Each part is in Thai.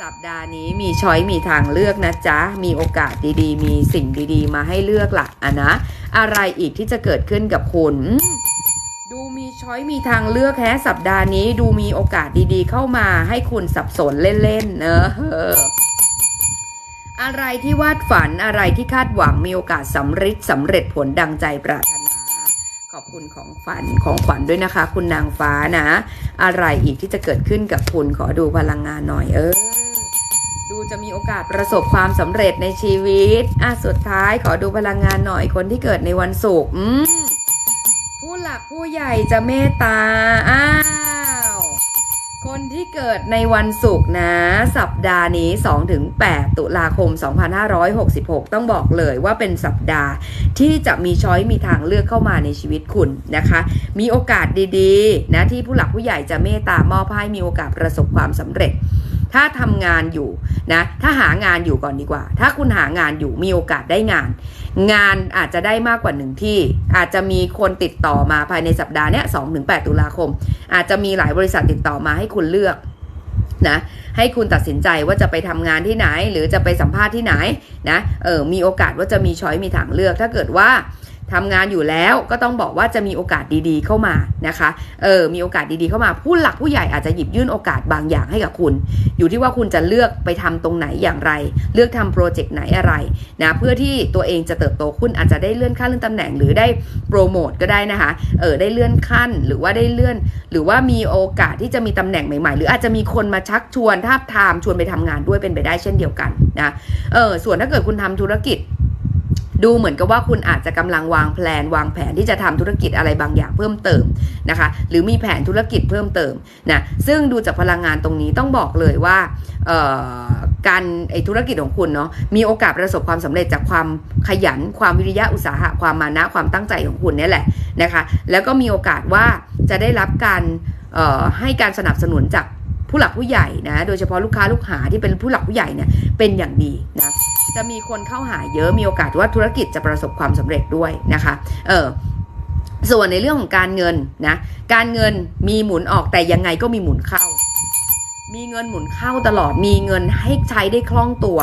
สัปดาห์นี้มีช้อยมีทางเลือกนะจ๊ะ มีโอกาสดีๆ มีสิ่งดีๆ มาให้เลือกละอะนะ อะไรอีกที่จะเกิดขึ้นกับคุณดูมีช้อยมีทางเลือกแฮะสัปดาห์นี้ดูมีโอกาสดีๆ เข้ามาให้คุณสับสนเล่นๆเนอะอะไรที่วาดฝันอะไรที่คาดหวังมีโอกาสสำเร็จสำเร็จผลดังใจปรารถนาขอบคุณของฝันของขวัญด้วยนะคะ คุณนางฟ้านะ อะไรอีกที่จะเกิดขึ้นกับคุณขอดูพลังงานหน่อยเออ ดูจะมีโอกาสประสบความสำเร็จในชีวิต อะสุดท้ายขอดูพลังงานหน่อยคนที่เกิดในวันศุกร์อืมผู้หลักผู้ใหญ่จะเมตตา อ้าวคนที่เกิดในวันศุกร์นะ สัปดาห์นี้ 2-8 ตุลาคม 2566 ต้องบอกเลยว่าเป็นสัปดาห์ที่จะมีช้อยมีทางเลือกเข้ามาในชีวิตคุณนะคะ มีโอกาสดีๆ นะที่ผู้หลักผู้ใหญ่จะเมตตามอบให้มีโอกาสประสบความสำเร็จ ถ้าทำงานอยู่นะถ้าหางานอยู่ก่อนดีกว่า ถ้าคุณหางานอยู่มีโอกาสได้งาน งานอาจจะได้มากกว่าหนึ่งที่ อาจจะมีคนติดต่อมาภายในสัปดาห์เนี้ย2-8ตุลาคม อาจจะมีหลายบริษัทติดต่อมาให้คุณเลือกนะให้คุณตัดสินใจว่าจะไปทำงานที่ไหน หรือจะไปสัมภาษณ์ที่ไหนนะเออมีโอกาสว่าจะมีช้อยมีทางเลือก ถ้าเกิดว่า ทำงานอยู่แล้วก็ต้องบอกว่าจะมีโอกาสดีๆเข้ามานะคะเออมีโอกาสดีๆเข้ามาผู้หลักผู้ใหญ่อาจจะหยิบยื่นโอกาสบางอย่างให้กับคุณ อยู่ที่ว่าคุณจะเลือกไปทำตรงไหนอย่างไร เลือกทำโปรเจกต์ไหนอะไรนะเพื่อที่ตัวเองจะเติบโตคุณอาจจะได้เลื่อนขั้นเลื่อนตำแหน่งหรือได้โปรโมทก็ได้นะคะเออได้เลื่อนขั้นหรือว่าได้เลื่อน หรือว่ามีโอกาสที่จะมีตำแหน่งใหม่ๆ หรืออาจจะมีคนมาชักชวนทาบทามชวนไปทำงานด้วยเป็นไปได้เช่นเดียวกันนะเออส่วนถ้าเกิดคุณทำธุรกิจ ดูเหมือนกับว่าคุณอาจจะกำลังวางแผนวางแผนที่จะทำธุรกิจอะไรบางอย่างเพิ่มเติมนะคะ หรือมีแผนธุรกิจเพิ่มเติมนะซึ่งดูจากพลังงานตรงนี้ต้องบอกเลยว่าการไอธุรกิจของคุณเนาะมีโอกาสประสบความสำเร็จจากความขยัน ความวิริยะอุตสาหะความมานะความตั้งใจของคุณนี่แหละนะคะแล้วก็มีโอกาสว่าจะได้รับการให้การสนับสนุนจากผู้หลักผู้ใหญ่นะโดยเฉพาะลูกค้าลูกหาที่เป็นผู้หลักผู้ใหญ่เนี่ยเป็นอย่างดีนะ จะมีคนเข้าหาเยอะมีโอกาสว่าธุรกิจจะประสบความสำเร็จด้วยนะคะเออส่วนในเรื่องของการเงินนะการเงินมีหมุนออกแต่ยังไงก็มีหมุนเข้า มีเงินหมุนเข้าตลอดมีเงินให้ใช้ได้คล่องตัว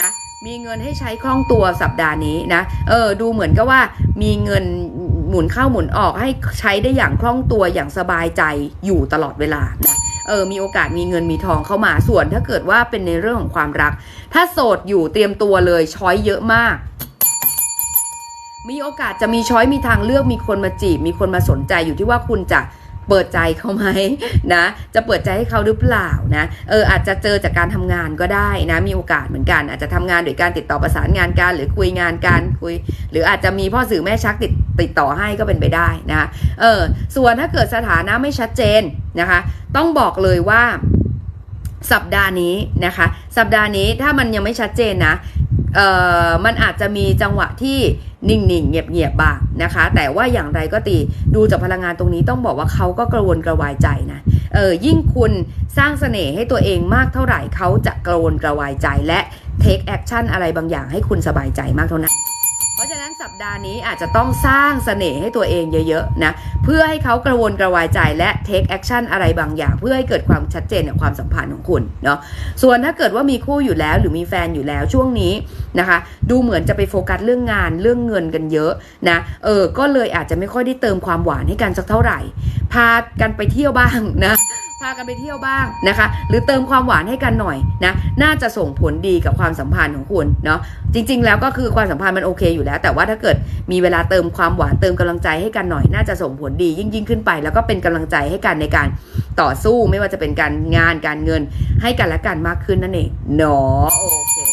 นะมีเงินให้ใช้คล่องตัวสัปดาห์นี้นะ เออ ดูเหมือนกับว่ามีเงินหมุนเข้าหมุนออกให้ใช้ได้อย่างคล่องตัวอย่างสบายใจอยู่ตลอดเวลานะ เออมีโอกาสมีเงินมีทองเข้ามาส่วนถ้าเกิดว่าเป็นในเรื่องของความรัก ถ้าโสดอยู่เตรียมตัวเลยช้อยเยอะมาก มีโอกาสจะมีช้อยมีทางเลือกมีคนมาจีบ มีคนมาสนใจอยู่ที่ว่าคุณจะเปิดใจเขาไหมนะ จะเปิดใจให้เขาหรือเปล่านะ เอออาจจะเจอจากการทำงานก็ได้นะ มีโอกาสเหมือนกัน อาจจะทำงานโดยการติดต่อประสานงานกันหรือคุยงานกันคุย หรืออาจจะมีพ่อสื่อแม่ชักติด ติดต่อให้ก็เป็นไปได้นะเออส่วนถ้าเกิดสถานะไม่ชัดเจนนะคะ ต้องบอกเลยว่าสัปดาห์นี้นะคะ สัปดาห์นี้ถ้ามันยังไม่ชัดเจนนะเอ่อมันอาจจะมีจังหวะที่นิ่งๆ เงียบๆบ้างนะคะ แต่ว่าอย่างไรก็ตีดูจากพลังงานตรงนี้ต้องบอกว่าเขาก็กระวนกระวายใจนะเออยิ่งคุณสร้างเสน่ห์ให้ตัวเองมากเท่าไหร่เขาจะกระวนกระวายใจและ take action อะไรบางอย่างให้คุณสบายใจมากเท่านั้น ดาห์นี้อาจจะต้องสร้างเสน่ห์ให้ตัวเองเยอะๆนะเพื่อให้เขากระวนกระวายใจและ take action อะไรบางอย่าง เพื่อให้เกิดความชัดเจนในความสัมพันธ์ของคุณเนาะส่วนถ้าเกิดว่ามีคู่อยู่แล้วหรือมีแฟนอยู่แล้วช่วงนี้นะคะ ดูเหมือนจะไปโฟกัสเรื่องงานเรื่องเงินกันเยอะนะเออก็เลยอาจจะไม่ค่อยได้เติมความหวานให้กันสักเท่าไหร่ พากันไปเที่ยวบ้างนะ พากันไปเที่ยวบ้างนะคะ หรือเติมความหวานให้กันหน่อยนะน่าจะส่งผลดีกับความสัมพันธ์ของคุณเนาะจริง ๆ แล้วก็คือความสัมพันธ์มันโอเคอยู่แล้ว แต่ว่าถ้าเกิดมีเวลาเติมความหวานเติมกำลังใจให้กันหน่อย น่าจะส่งผลดียิ่งยิ่งขึ้นไป แล้วก็เป็นกำลังใจให้กันในการต่อสู้ไม่ว่าจะเป็นการงานการเงินให้กันและกันมากขึ้นนั่นเองเนาะโอเค